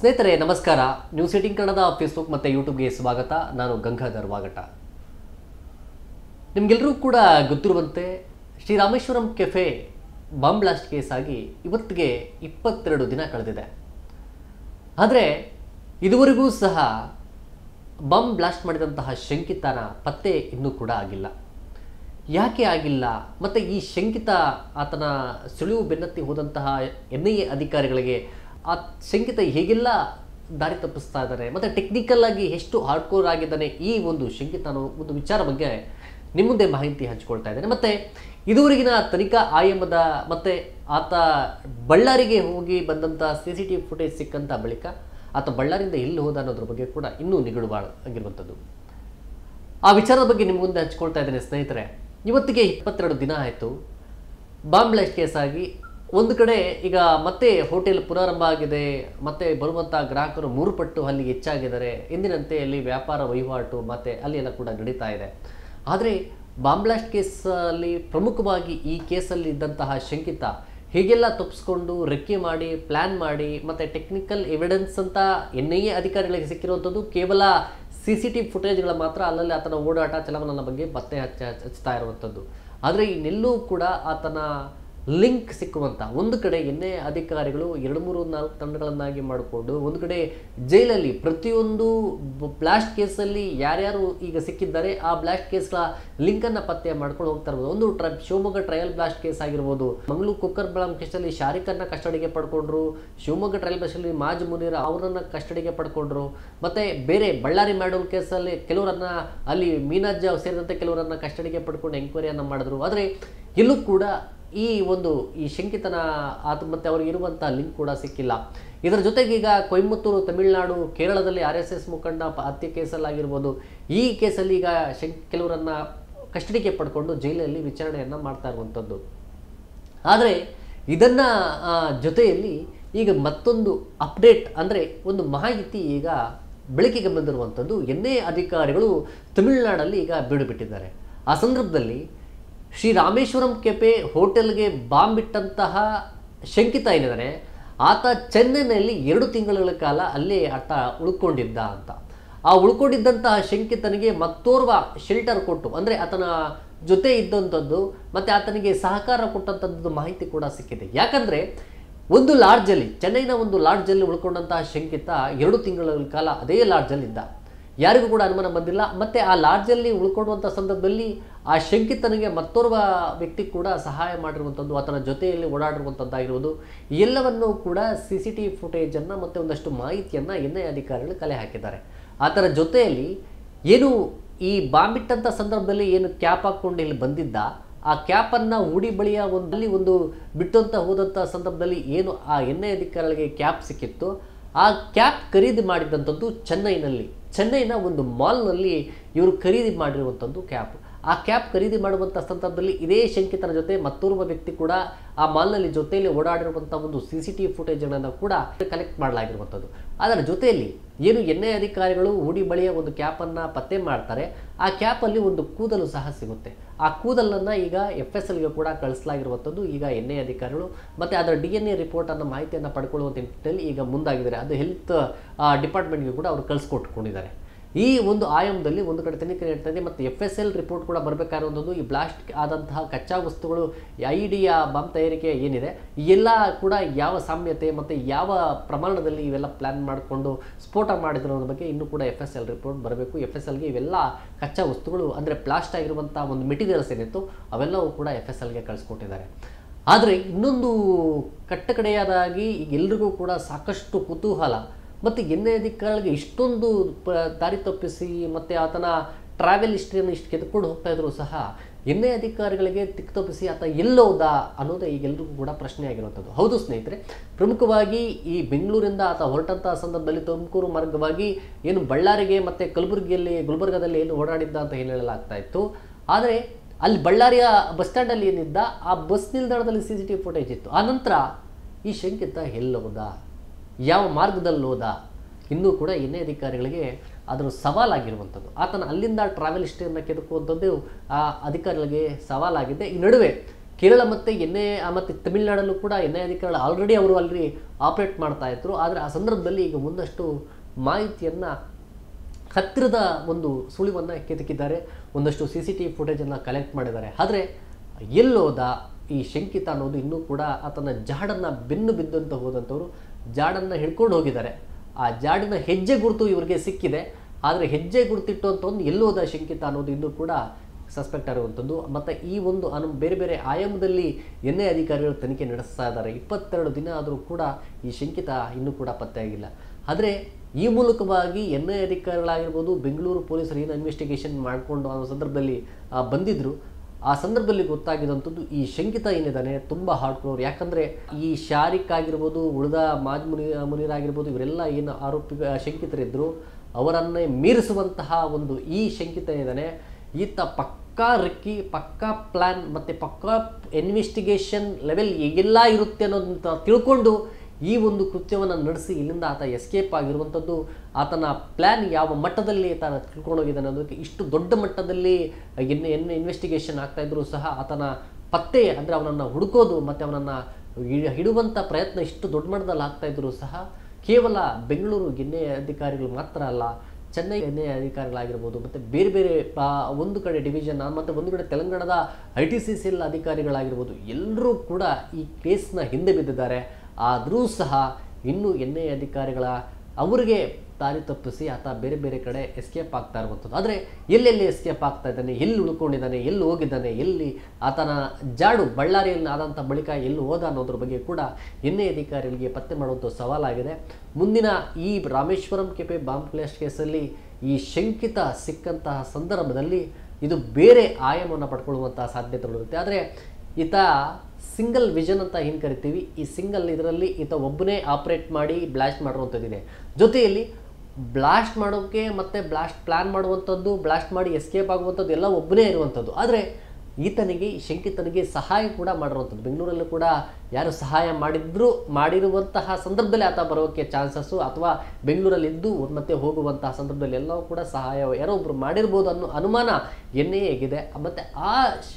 ಸ್ನೇಹಿತರೆ, ನಮಸ್ಕಾರ. ನ್ಯೂಸ್ ಏಟಿಂಗ್ ಕನ್ನಡದ ಫೇಸ್ಬುಕ್ ಮತ್ತು ಯೂಟ್ಯೂಬ್ಗೆ ಸ್ವಾಗತ. ನಾನು ಗಂಗಾಧರ್ ವಾಗಟ. ನಿಮಗೆಲ್ಲರೂ ಕೂಡ ಗೊತ್ತಿರುವಂತೆ, Shri Rameshwaram cafe bomb blast case ಆಗಿ ಇವತ್ತಿಗೆ ಇಪ್ಪತ್ತೆರಡು ದಿನ ಕಳೆದಿದೆ. ಆದರೆ, ಇದುವರೆಗೂ ಸಹ ಬಾಂಬ್ ಬ್ಲಾಸ್ಟ್ ಮಾಡಿದಂತಹ ಶಂಕಿತನ ಪತ್ತೆ ಇನ್ನೂ ಕೂಡ ಆಗಿಲ್ಲ. ಯಾಕೆ ಆಗಿಲ್ಲ? ಮತ್ತು ಈ ಶಂಕಿತ ಆತನ ಸುಳಿವು ಬೆನ್ನತ್ತಿ ಹೋದಂತಹ ಎನ್ ಐ ಎ ಅಧಿಕಾರಿಗಳಿಗೆ ಆ ಶಂಕಿತ ಹೇಗೆಲ್ಲ ದಾರಿ ತಪ್ಪಿಸ್ತಾ ಇದ್ದಾರೆ? ಮತ್ತು ಟೆಕ್ನಿಕಲ್ ಆಗಿ ಎಷ್ಟು ಹಾರ್ಡ್ಕೋರ್ ಆಗಿದ್ದಾನೆ ಈ ಒಂದು ಶಂಕಿತ ಒಂದು ವಿಚಾರ ಬಗ್ಗೆ ನಿಮ್ಮ ಮುಂದೆ ಮಾಹಿತಿ ಹಂಚಿಕೊಳ್ತಾ ಇದ್ದೇನೆ. ಮತ್ತು ಇದುವರೆಗಿನ ತನಿಖಾ ಆಯಾಮದ ಮತ್ತು ಆತ ಬಳ್ಳಾರಿಗೆ ಹೋಗಿ ಬಂದಂಥ C C T V footage ಸಿಕ್ಕಂಥ ಬಳಿಕ ಆತ ಬಳ್ಳಾರಿಯಿಂದ ಎಲ್ಲಿ ಹೋದ ಅನ್ನೋದ್ರ ಬಗ್ಗೆ ಕೂಡ ಇನ್ನೂ ನಿಗಡುಬಾಳ ಆಗಿರುವಂಥದ್ದು ಆ ವಿಚಾರದ ಬಗ್ಗೆ ನಿಮ್ಮ ಮುಂದೆ ಹಂಚ್ಕೊಳ್ತಾ ಇದ್ದೇನೆ ಸ್ನೇಹಿತರೆ. ಇವತ್ತಿಗೆ ಇಪ್ಪತ್ತೆರಡು ದಿನ ಆಯಿತು. ಬಾಂಬ್ ಬ್ಲಾಸ್ಟ್ ಕೇಸ್ ಆಗಿ ಒಂದು ಕಡೆ ಈಗ ಮತ್ತೆ ಹೋಟೆಲ್ ಪುನಾರಂಭ ಆಗಿದೆ, ಮತ್ತೆ ಬರುವಂಥ ಗ್ರಾಹಕರು ಮೂರು ಪಟ್ಟು ಅಲ್ಲಿ ಹೆಚ್ಚಾಗಿದ್ದಾರೆ. ಎಂದಿನಂತೆ ಅಲ್ಲಿ ವ್ಯಾಪಾರ ವಹಿವಾಟು ಮತ್ತೆ ಅಲ್ಲಿ ಎಲ್ಲ ಕೂಡ ನಡೀತಾ ಇದೆ. ಆದರೆ ಬಾಂಬ್ಲಾಸ್ಟ್ ಕೇಸಲ್ಲಿ ಪ್ರಮುಖವಾಗಿ ಈ ಕೇಸಲ್ಲಿ ಇದ್ದಂತಹ ಶಂಕಿತ ಹೀಗೆಲ್ಲ ತಪ್ಪಿಸ್ಕೊಂಡು ರೆಕ್ಕೆ ಮಾಡಿ ಪ್ಲ್ಯಾನ್ ಮಾಡಿ, ಮತ್ತು ಟೆಕ್ನಿಕಲ್ ಎವಿಡೆನ್ಸ್ ಅಂತ ಎನ್ ಐ ಎ ಅಧಿಕಾರಿಗಳಿಗೆ ಸಿಕ್ಕಿರುವಂಥದ್ದು ಕೇವಲ ಸಿ ಸಿ ಟಿ ಫುಟೇಜ್ಗಳ ಮಾತ್ರ ಅಲ್ಲಲ್ಲಿ ಆತನ ಓಡಾಟ ಚಲನವಲನ ಬಗ್ಗೆ ಪತ್ತೆ ಹಚ್ಚ ಹಚ್ತಾ ಇರುವಂಥದ್ದು. ಆದರೆ ಇನ್ನೆಲ್ಲೂ ಕೂಡ ಆತನ ಲಿಂಕ್ ಸಿಕ್ಕುವಂಥ ಒಂದು ಕಡೆ ಎನ್ ಅಧಿಕಾರಿಗಳು ಎರಡು ಮೂರು ನಾಲ್ಕು ತಂಡಗಳನ್ನಾಗಿ ಮಾಡಿಕೊಂಡು, ಒಂದು ಕಡೆ ಜೈಲಲ್ಲಿ ಪ್ರತಿಯೊಂದು ಬ್ಲಾಸ್ಟ್ ಕೇಸಲ್ಲಿ ಯಾರ್ಯಾರು ಈಗ ಸಿಕ್ಕಿದ್ದಾರೆ, ಆ ಬ್ಲಾಸ್ಟ್ ಕೇಸ್ಗಳ ಲಿಂಕನ್ನು ಪತ್ತೆ ಮಾಡ್ಕೊಂಡು ಹೋಗ್ತಾ ಇರ್ಬೋದು. ಒಂದು ಟ್ರ, ಶಿವಮೊಗ್ಗ ಟ್ರಯಲ್ ಬ್ಲಾಸ್ಟ್ ಕೇಸ್ ಆಗಿರ್ಬೋದು. ಮಂಗಳೂರು ಕುಕ್ಕರ್ ಬಳಂ ಕೇಸಲ್ಲಿ ಶಾರಿಕನ್ನ ಕಸ್ಟಡಿಗೆ ಪಡ್ಕೊಂಡ್ರು. ಶಿವಮೊಗ್ಗ ಟ್ರಯಲ್ ಬ್ಲಾಸ್ಟಲ್ಲಿ ಮಾಜ್ ಮುನೀರ್ ಅವರನ್ನ ಕಸ್ಟಡಿಗೆ ಪಡ್ಕೊಂಡ್ರು. ಮತ್ತೆ ಬೇರೆ ಬಳ್ಳಾರಿ ಮ್ಯಾಡೋಲ್ ಕೇಸಲ್ಲಿ ಕೆಲವರನ್ನ, ಅಲ್ಲಿ ಮೀನಾಜ್ ಸೇರಿದಂತೆ ಕೆಲವರನ್ನ ಕಸ್ಟಡಿಗೆ ಪಡ್ಕೊಂಡು ಎಂಕ್ವೈರಿಯನ್ನು ಮಾಡಿದ್ರು. ಆದರೆ ಎಲ್ಲೂ ಕೂಡ ಈ ಒಂದು, ಈ ಶಂಕಿತನ ಆತ್ಮಹತ್ಯೆ ಅವರಿಗೆ ಇರುವಂಥ ಲಿಂಕ್ ಕೂಡ ಸಿಕ್ಕಿಲ್ಲ. ಇದರ ಜೊತೆಗೆ ಈಗ ಕೊಯಮತ್ತೂರು ತಮಿಳುನಾಡು, ಕೇರಳದಲ್ಲಿ ಆರ್ ಎಸ್ ಎಸ್ ಮುಖಂಡ ಹತ್ಯೆ ಕೇಸಲ್ಲಾಗಿರ್ಬೋದು. ಈ ಕೇಸಲ್ಲಿ ಈಗ ಶಂ ಕೆಲವರನ್ನ ಕಸ್ಟಡಿಗೆ ಪಡ್ಕೊಂಡು ಜೈಲಲ್ಲಿ ವಿಚಾರಣೆಯನ್ನು ಮಾಡ್ತಾ ಇರುವಂಥದ್ದು. ಆದರೆ ಇದನ್ನು ಜೊತೆಯಲ್ಲಿ ಈಗ ಮತ್ತೊಂದು ಅಪ್ಡೇಟ್ ಅಂದರೆ ಒಂದು ಮಾಹಿತಿ ಈಗ ಬೆಳಕಿಗೆ ಬಂದಿರುವಂಥದ್ದು. ಎನ್ನೇ ಅಧಿಕಾರಿಗಳು ತಮಿಳುನಾಡಲ್ಲಿ ಈಗ ಬೀಡು ಬಿಟ್ಟಿದ್ದಾರೆ ಆ ಸಂದರ್ಭದಲ್ಲಿ ಶ್ರೀ ರಾಮೇಶ್ವರಂ ಕೆಫೆ ಹೋಟೆಲ್ಗೆ ಬಾಂಬ್ ಇಟ್ಟಂತಹ ಶಂಕಿತ ಏನಿದ್ದಾರೆ ಆತ ಚೆನ್ನೈನಲ್ಲಿ ಎರಡು ತಿಂಗಳ ಕಾಲ ಅಲ್ಲೇ ಆತ ಉಳ್ಕೊಂಡಿದ್ದ ಅಂತ. ಆ ಉಳ್ಕೊಂಡಿದ್ದಂತಹ ಶಂಕಿತನಿಗೆ ಮತ್ತೋರ್ವ ಶೆಲ್ಟರ್ ಕೊಟ್ಟು, ಅಂದರೆ ಆತನ ಜೊತೆ ಇದ್ದಂಥದ್ದು, ಮತ್ತು ಆತನಿಗೆ ಸಹಕಾರ ಕೊಟ್ಟಂಥದ್ದು ಮಾಹಿತಿ ಕೂಡ ಸಿಕ್ಕಿದೆ. ಯಾಕಂದರೆ, ಒಂದು ಲಾಡ್ಜಲ್ಲಿ ಚೆನ್ನೈನ ಒಂದು ಲಾಡ್ಜಲ್ಲಿ ಉಳ್ಕೊಂಡಂತಹ ಶಂಕಿತ ಎರಡು ತಿಂಗಳ ಕಾಲ ಅದೇ ಲಾಡ್ಜಲ್ಲಿ ಇದ್ದ ಯಾರಿಗೂ ಕೂಡ ಅನುಮಾನ ಬಂದಿಲ್ಲ, ಮತ್ತು ಆ ಲಾಡ್ಜಲ್ಲಿ ಉಳ್ಕೊಳ್ಳುವಂಥ ಸಂದರ್ಭದಲ್ಲಿ ಆ ಶಂಕಿತನಿಗೆ ಮತ್ತೋರ್ವ ವ್ಯಕ್ತಿ ಕೂಡ ಸಹಾಯ ಮಾಡಿರುವಂಥದ್ದು, ಆತನ ಜೊತೆಯಲ್ಲಿ ಓಡಾಡಿರುವಂಥದ್ದಾಗಿರುವುದು, ಎಲ್ಲವನ್ನೂ ಕೂಡ ಸಿ ಸಿ ಟಿ ಫುಟೇಜನ್ನು ಮತ್ತು ಒಂದಷ್ಟು ಮಾಹಿತಿಯನ್ನು ಎನ್ ಐ ಅಧಿಕಾರಿಗಳು ಕಲೆ ಹಾಕಿದ್ದಾರೆ. ಆತನ ಜೊತೆಯಲ್ಲಿ ಏನು ಈ ಬಾಂಬಿಟ್ಟಂಥ ಸಂದರ್ಭದಲ್ಲಿ ಏನು ಕ್ಯಾಪ್ ಹಾಕ್ಕೊಂಡು ಇಲ್ಲಿ ಬಂದಿದ್ದ, ಆ ಕ್ಯಾಪನ್ನು ಉಡಿ ಬಳಿಯ ಒಂದಲ್ಲಿ ಒಂದು ಬಿಟ್ಟಂತ ಹೋದಂಥ ಸಂದರ್ಭದಲ್ಲಿ ಏನು ಆ ಎನ್ ಐ ಅಧಿಕಾರಿಗಳಿಗೆ ಕ್ಯಾಪ್ ಸಿಕ್ಕಿತ್ತು, ಆ ಕ್ಯಾಪ್ ಖರೀದಿ ಮಾಡಿದಂಥದ್ದು ಚೆನ್ನೈನಲ್ಲಿ. ಚೆನ್ನೈನ ಒಂದು ಮಾಲ್ನಲ್ಲಿ ಇವರು ಖರೀದಿ ಮಾಡಿರುವಂಥದ್ದು ಕ್ಯಾಪ್. ಆ ಕ್ಯಾಪ್ ಖರೀದಿ ಮಾಡುವಂಥ ಸಂದರ್ಭದಲ್ಲಿ ಇದೇ ಶಂಕಿತನ ಜೊತೆ ಮತ್ತೋರ್ವ ವ್ಯಕ್ತಿ ಕೂಡ ಆ ಮಾಲ್ನಲ್ಲಿ ಜೊತೆಯಲ್ಲಿ ಓಡಾಡಿರುವಂಥ ಒಂದು ಸಿ ಸಿ ಟಿ ಫುಟೇಜ್ಗಳನ್ನು ಕೂಡ ಕಲೆಕ್ಟ್ ಮಾಡಲಾಗಿರುವಂಥದ್ದು. ಅದರ ಜೊತೆಯಲ್ಲಿ ಏನು ಎನ್ ಐ ಅಧಿಕಾರಿಗಳು ಉಡಿ ಬಳಿಯ ಒಂದು ಕ್ಯಾಪನ್ನು ಪತ್ತೆ ಮಾಡ್ತಾರೆ, ಆ ಕ್ಯಾಪಲ್ಲಿ ಒಂದು ಕೂದಲು ಸಹ ಸಿಗುತ್ತೆ. ಆ ಕೂದಲನ್ನು ಈಗ ಎಫ್ ಎಸ್ ಎಲ್ಗೆ ಕೂಡ ಕಳಿಸಲಾಗಿರುವಂಥದ್ದು ಈಗ ಎನ್ ಐ ಅಧಿಕಾರಿಗಳು. ಮತ್ತು ಅದರ ಡಿ ಎನ್ ಎ ರಿಪೋರ್ಟನ್ನು ಮಾಹಿತಿಯನ್ನು ಪಡ್ಕೊಳ್ಳುವಂಥ ನಿಟ್ಟಿನಲ್ಲಿ ಈಗ ಮುಂದಾಗಿದ್ದಾರೆ. ಅದು ಹೆಲ್ತ್ ಡಿಪಾರ್ಟ್ಮೆಂಟ್ಗೆ ಕೂಡ ಅವರು ಕಳಿಸ್ಕೊಟ್ಕೊಂಡಿದ್ದಾರೆ ಈ ಒಂದು ಆಯಾಮದಲ್ಲಿ ಒಂದು ಕಡೆ ತನಿಖೆ ನಡೀತಾ ಇದೆ ಮತ್ತು ಎಫ್ ಎಸ್ ಎಲ್ ರಿಪೋರ್ಟ್ ಕೂಡ ಬರಬೇಕಾದಂಥದ್ದು ಈ ಬ್ಲಾಸ್ಟ್ ಆದಂತಹ ಕಚ್ಚಾ ವಸ್ತುಗಳು ಐ ಡಿಯ ಬಾಂಬ್ ತಯಾರಿಕೆ ಏನಿದೆ, ಎಲ್ಲ ಕೂಡ ಯಾವ ಸಾಮ್ಯತೆ ಮತ್ತು ಯಾವ ಪ್ರಮಾಣದಲ್ಲಿ ಇವೆಲ್ಲ ಪ್ಲ್ಯಾನ್ ಮಾಡಿಕೊಂಡು ಸ್ಫೋಟ ಮಾಡಿದ್ರು ಅನ್ನೋದ್ರ ಬಗ್ಗೆ ಇನ್ನೂ ಕೂಡ ಎಫ್ ಎಸ್ ಎಲ್ ರಿಪೋರ್ಟ್ ಬರಬೇಕು. ಎಫ್ ಎಸ್ ಎಲ್ಗೆ ಇವೆಲ್ಲ ಕಚ್ಚಾ ವಸ್ತುಗಳು ಅಂದರೆ ಪ್ಲಾಸ್ಟ್ ಆಗಿರುವಂಥ ಒಂದು ಮೆಟೀರಿಯಲ್ಸ್ ಏನಿತ್ತು, ಅವೆಲ್ಲವೂ ಕೂಡ ಎಫ್ ಎಸ್ ಎಲ್ಗೆ ಕಳಿಸ್ಕೊಟ್ಟಿದ್ದಾರೆ. ಆದರೆ ಇನ್ನೊಂದು ಕಟ್ಟಕಡೆಯಾದಾಗಿ ಈಗ ಎಲ್ರಿಗೂ ಕೂಡ ಸಾಕಷ್ಟು ಕುತೂಹಲ. ಮತ್ತು ಎನ್ ಅಧಿಕಾರಿಗಳಿಗೆ ಇಷ್ಟೊಂದು ಪ, ದಾರಿ ತಪ್ಪಿಸಿ ಮತ್ತು ಆತನ ಟ್ರಾವೆಲ್ ಹಿಸ್ಟ್ರಿಯನ್ನು ಇಷ್ಟು ಕೆದ್ಕೊಂಡು ಹೋಗ್ತಾ ಇದ್ರು ಸಹ ಎನ್ ಅಧಿಕಾರಿಗಳಿಗೆ ತಿಕ್ ತಪ್ಪಿಸಿ ಆತ ಎಲ್ಲೋದ ಅನ್ನೋದೇ ಈಗೆಲ್ಲರಿಗೂ ಕೂಡ ಪ್ರಶ್ನೆ ಆಗಿರುವಂಥದ್ದು. ಹೌದು ಸ್ನೇಹಿತರೆ, ಪ್ರಮುಖವಾಗಿ ಈ ಬೆಂಗಳೂರಿಂದ ಆತ ಹೊರಟಂಥ ಸಂದರ್ಭದಲ್ಲಿ ತುಮಕೂರು ಮಾರ್ಗವಾಗಿ ಏನು ಬಳ್ಳಾರಿಗೆ ಮತ್ತು ಕಲಬುರಗಿಯಲ್ಲಿ, ಗುಲ್ಬರ್ಗದಲ್ಲಿ ಏನು ಓಡಾಡಿದ್ದ ಅಂತ ಹೇಳಲಾಗ್ತಾ ಇತ್ತು. ಆದರೆ ಅಲ್ಲಿ ಬಳ್ಳಾರಿಯ ಬಸ್ ಸ್ಟ್ಯಾಂಡಲ್ಲಿ ಏನಿದ್ದ, ಆ ಬಸ್ ನಿಲ್ದಾಣದಲ್ಲಿ ಸಿ ಸಿ ಟಿ ಫುಟೇಜ್ ಇತ್ತು. ಆ ನಂತರ ಈ ಶಂಕಿತ ಎಲ್ಲೋದ ಯಾವ ಮಾರ್ಗದಲ್ಲಿ ಹೋದ? ಇನ್ನೂ ಕೂಡ ಎನ್ ಅಧಿಕಾರಿಗಳಿಗೆ ಅದರ ಸವಾಲಾಗಿರುವಂಥದ್ದು. ಆತನ ಅಲ್ಲಿಂದ ಟ್ರಾವೆಲ್ ಹಿಸ್ಟ್ರಿಯನ್ನು ಕೆದಕುವಂಥದ್ದು ಆ ಅಧಿಕಾರಿಗಳಿಗೆ ಸವಾಲಾಗಿದೆ. ಈ ನಡುವೆ ಕೇರಳ ಮತ್ತು ಎನ್ ಐ ಮತ್ತು ತಮಿಳುನಾಡಲ್ಲೂ ಕೂಡ ಎನ್ ಐ ಅಧಿಕಾರಿಗಳು ಆಲ್ರೆಡಿ ಅವರು ಅಲ್ಲಿ ಆಪರೇಟ್ ಮಾಡ್ತಾ ಇದ್ರು. ಆದರೆ ಆ ಸಂದರ್ಭದಲ್ಲಿ ಈಗ ಒಂದಷ್ಟು ಮಾಹಿತಿಯನ್ನು ಹತ್ತಿರದ ಒಂದು ಸುಳಿವನ್ನು ಕೆದಕಿದ್ದಾರೆ. ಒಂದಷ್ಟು ಸಿ ಸಿ ಟಿ ವಿ ಫುಟೇಜನ್ನು ಕಲೆಕ್ಟ್ ಮಾಡಿದ್ದಾರೆ. ಆದರೆ ಎಲ್ಲೋದ ಈ ಶಂಕಿತ ಅನ್ನೋದು ಇನ್ನೂ ಕೂಡ ಆತನ ಜಾಡನ್ನು ಬೆನ್ನು ಬಿದ್ದಂತ ಹೋದಂಥವ್ರು ಜಾಡನ್ನು ಹಿಡ್ಕೊಂಡು ಹೋಗಿದ್ದಾರೆ. ಆ ಜಾಡಿನ ಹೆಜ್ಜೆ ಗುರುತು ಇವರಿಗೆ ಸಿಕ್ಕಿದೆ. ಆದರೆ ಹೆಜ್ಜೆ ಗುರುತಿಟ್ಟು ಅಂತ ಒಂದು ಎಲ್ಲೋದ ಶಂಕಿತ ಅನ್ನೋದು ಇನ್ನೂ ಕೂಡ ಸಸ್ಪೆಕ್ಟ್ ಆಗಿರುವಂಥದ್ದು ಮತ್ತು ಈ ಒಂದು ಅನು ಬೇರೆ ಬೇರೆ ಆಯಾಮದಲ್ಲಿ ಎನ್ ಐ ಅಧಿಕಾರಿಗಳು ತನಿಖೆ ನಡೆಸ್ತಾ ಇದ್ದಾರೆ. ಇಪ್ಪತ್ತೆರಡು ದಿನ ಆದರೂ ಕೂಡ ಈ ಶಂಕಿತ ಇನ್ನೂ ಕೂಡ ಪತ್ತೆಯಾಗಿಲ್ಲ. ಆದರೆ ಈ ಮೂಲಕವಾಗಿ ಎನ್ ಐ ಅಧಿಕಾರಿಗಳಾಗಿರ್ಬೋದು ಬೆಂಗಳೂರು ಪೊಲೀಸರು ಏನು ಇನ್ವೆಸ್ಟಿಗೇಷನ್ ಮಾಡಿಕೊಂಡು ಆ ಸಂದರ್ಭದಲ್ಲಿ ಆ, ಬಂದಿದ್ರು. ಆ ಸಂದರ್ಭದಲ್ಲಿ ಗೊತ್ತಾಗಿದಂಥದ್ದು ಈ ಶಂಕಿತ ಏನಿದ್ದಾನೆ ತುಂಬ ಹಾರ್ಡ್ ಕೋರ್ ಯಾಕಂದರೆ ಈ ಶಾರಿಕ್ ಆಗಿರ್ಬೋದು, ಉಳಿದ ಮಾಜ್ ಮುನಿ, ಮುನಿರಾಗಿರ್ಬೋದು, ಇವರೆಲ್ಲ ಏನು ಆರೋಪಿ ಶಂಕಿತರಿದ್ದರು ಅವರನ್ನೇ ಮೀರಿಸುವಂತಹ ಒಂದು ಈ ಶಂಕಿತ ಏನಿದ್ದಾನೆ, ಈತ ಪಕ್ಕಾ ರಿಕ್ಕಿ, ಪಕ್ಕಾ ಪ್ಲ್ಯಾನ್ ಮತ್ತು ಪಕ್ಕಾ ಇನ್ವೆಸ್ಟಿಗೇಷನ್ ಲೆವೆಲ್ ಹೇಗೆಲ್ಲ ಇರುತ್ತೆ ಅನ್ನೋದಂತ ತಿಳ್ಕೊಂಡು ಈ ಒಂದು ಕೃತ್ಯವನ್ನು ನಡೆಸಿ ಇಲ್ಲಿಂದ ಆತ ಎಸ್ಕೇಪ್ ಆಗಿರುವಂಥದ್ದು, ಆತನ ಪ್ಲ್ಯಾನ್ ಯಾವ ಮಟ್ಟದಲ್ಲಿ ತಾನು ತಿಳ್ಕೊಂಡೋಗಿದ್ದಾನೆ ಅನ್ನೋದಕ್ಕೆ ಇಷ್ಟು ದೊಡ್ಡ ಮಟ್ಟದಲ್ಲಿ ಎನ್ ಎನ್ ಇನ್ವೆಸ್ಟಿಗೇಷನ್ ಆಗ್ತಾ ಸಹ ಆತನ ಪತ್ತೆ ಅಂದರೆ ಅವನನ್ನು ಹುಡುಕೋದು ಮತ್ತು ಅವನನ್ನು ಹಿಡುವಂಥ ಪ್ರಯತ್ನ ಇಷ್ಟು ದೊಡ್ಡ ಮಟ್ಟದಲ್ಲಿ ಆಗ್ತಾ ಸಹ ಕೇವಲ ಬೆಂಗಳೂರು ಗೆನ್ನೆ ಅಧಿಕಾರಿಗಳು ಮಾತ್ರ ಅಲ್ಲ, ಚೆನ್ನೈ ಎಣ್ಣೆ ಅಧಿಕಾರಿಗಳಾಗಿರ್ಬೋದು ಮತ್ತು ಬೇರೆ ಬೇರೆ ಒಂದು ಕಡೆ ಡಿವಿಷನ್ ಮತ್ತು ಒಂದು ಕಡೆ ತೆಲಂಗಾಣದ I T C C L ಅಧಿಕಾರಿಗಳಾಗಿರ್ಬೋದು ಎಲ್ಲರೂ ಕೂಡ ಈ ಕೇಸ್ನ ಹಿಂದೆ ಬಿದ್ದಿದ್ದಾರೆ. ಆದರೂ ಸಹ ಇನ್ನೂ ಎನ್ ಐ ಅಧಿಕಾರಿಗಳ ಅವರಿಗೆ ದಾರಿ ತಪ್ಪಿಸಿ ಆತ ಬೇರೆ ಬೇರೆ ಕಡೆ ಎಸ್ಕೇಪ್ ಆಗ್ತಾ ಇರುವಂಥದ್ದು. ಆದರೆ ಎಲ್ಲೆಲ್ಲಿ ಎಸ್ಕೇಪ್ ಆಗ್ತಾ ಇದ್ದಾನೆ, ಎಲ್ಲಿ ಉಳ್ಕೊಂಡಿದ್ದಾನೆ, ಎಲ್ಲಿ ಹೋಗಿದ್ದಾನೆ, ಎಲ್ಲಿ ಆತನ ಜಾಡು ಬಳ್ಳಾರಿಯಲ್ಲಿ ಆದಂಥ ಬಳಿಕ ಎಲ್ಲಿ ಹೋದ ಅನ್ನೋದ್ರ ಬಗ್ಗೆ ಕೂಡ ಎನ್ ಐ ಅಧಿಕಾರಿಗಳಿಗೆ ಪತ್ತೆ ಮಾಡುವಂಥ ಸವಾಲಾಗಿದೆ. ಮುಂದಿನ ಈ ರಾಮೇಶ್ವರಂ ಕೆಪೆ ಬಾಂಬ್ ಕ್ಲಾಶ್ ಕೇಸಲ್ಲಿ ಈ ಶಂಕಿತ ಸಿಕ್ಕಂತಹ ಸಂದರ್ಭದಲ್ಲಿ ಇದು ಬೇರೆ ಆಯಾಮವನ್ನು ಪಡ್ಕೊಳ್ಳುವಂತಹ ಸಾಧ್ಯತೆಗಳಿರುತ್ತೆ. ಆದರೆ ಈತ ಸಿಂಗಲ್ ವಿಷನ್ ಅಂತ ಏನು ಕರಿತೀವಿ? ಈ ಸಿಂಗಲ್ ಇದರಲ್ಲಿ ಈತ ಒಬ್ಬನೇ ಆಪ್ರೇಟ್ ಮಾಡಿ ಬ್ಲಾಸ್ಟ್ ಮಾಡಿರುವಂಥದ್ದಿದೆ. ಜೊತೆಯಲ್ಲಿ ಬ್ಲಾಸ್ಟ್ ಮಾಡೋಕ್ಕೆ ಮತ್ತು ಬ್ಲಾಸ್ಟ್ ಪ್ಲ್ಯಾನ್ ಮಾಡುವಂಥದ್ದು, ಬ್ಲಾಸ್ಟ್ ಮಾಡಿ ಎಸ್ಕೇಪ್ ಆಗುವಂಥದ್ದು ಎಲ್ಲ ಒಬ್ಬನೇ ಇರುವಂಥದ್ದು. ಆದರೆ ಈತನಿಗೆ, ಶಂಕಿತನಿಗೆ ಸಹಾಯ ಕೂಡ ಮಾಡಿರುವಂಥದ್ದು. ಬೆಂಗಳೂರಲ್ಲೂ ಕೂಡ ಯಾರು ಸಹಾಯ ಮಾಡಿದ್ರು, ಮಾಡಿರುವಂತಹ ಸಂದರ್ಭದಲ್ಲಿ ಆತ ಬರೋಕ್ಕೆ ಚಾನ್ಸಸ್ಸು. ಅಥವಾ ಬೆಂಗಳೂರಲ್ಲಿದ್ದು ಮತ್ತೆ ಹೋಗುವಂತಹ ಸಂದರ್ಭದಲ್ಲಿ ಎಲ್ಲವೂ ಕೂಡ ಸಹಾಯ ಯಾರೋ ಒಬ್ಬರು ಮಾಡಿರ್ಬೋದು ಅನ್ನೋ ಅನುಮಾನ ಎನ್ನೇ ಹೇಗಿದೆ ಮತ್ತು ಆ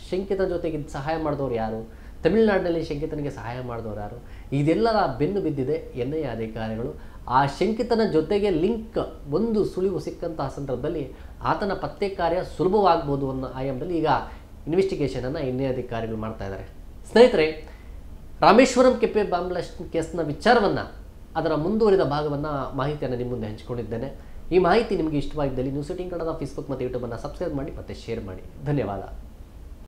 ಶಂಕಿತ ಜೊತೆಗೆ ಸಹಾಯ ಮಾಡಿದವರು ಯಾರು? ತಮಿಳುನಾಡಿನಲ್ಲಿ ಶಂಕಿತನಿಗೆ ಸಹಾಯ ಮಾಡಿದವರು ಯಾರು? ಇದೆಲ್ಲರ ಬೆನ್ನು ಬಿದ್ದಿದೆ ಎನ್ ಐ ಅಧಿಕಾರಿಗಳು. ಆ ಶಂಕಿತನ ಜೊತೆಗೆ ಲಿಂಕ್ ಒಂದು ಸುಳಿವು ಸಿಕ್ಕಂತಹ ಸಂದರ್ಭದಲ್ಲಿ ಆತನ ಪತ್ತೆ ಕಾರ್ಯ ಸುಲಭವಾಗ್ಬೋದು ಅನ್ನೋ ಆಯಾಮದಲ್ಲಿ ಈಗ ಇನ್ವೆಸ್ಟಿಗೇಷನನ್ನು ಎನ್ ಐ ಅಧಿಕಾರಿಗಳು ಮಾಡ್ತಾ ಇದ್ದಾರೆ. ಸ್ನೇಹಿತರೆ, ರಾಮೇಶ್ವರಂ ಕೆಪ್ಪೆ ಬಾಂಬ್ಲಾಸ್ಟ್ ಕೇಸ್ನ ವಿಚಾರವನ್ನು ಅದರ ಮುಂದುವರಿದ ಭಾಗವನ್ನು ಮಾಹಿತಿಯನ್ನು ನಿಮ್ಮ ಮುಂದೆ ಹಂಚಿಕೊಂಡಿದ್ದೇನೆ. ಈ ಮಾಹಿತಿ ನಿಮಗೆ ಇಷ್ಟವಾಗಿದ್ದಲ್ಲಿ ನ್ಯೂಸ್ ಏಟೀನ್ ಕನ್ನಡದ ಫೇಸ್ಬುಕ್ ಮತ್ತು ಯೂಟ್ಯೂಬನ್ನು ಸಬ್ಸ್ಕ್ರೈಬ್ ಮಾಡಿ ಮತ್ತು ಶೇರ್ ಮಾಡಿ. ಧನ್ಯವಾದ.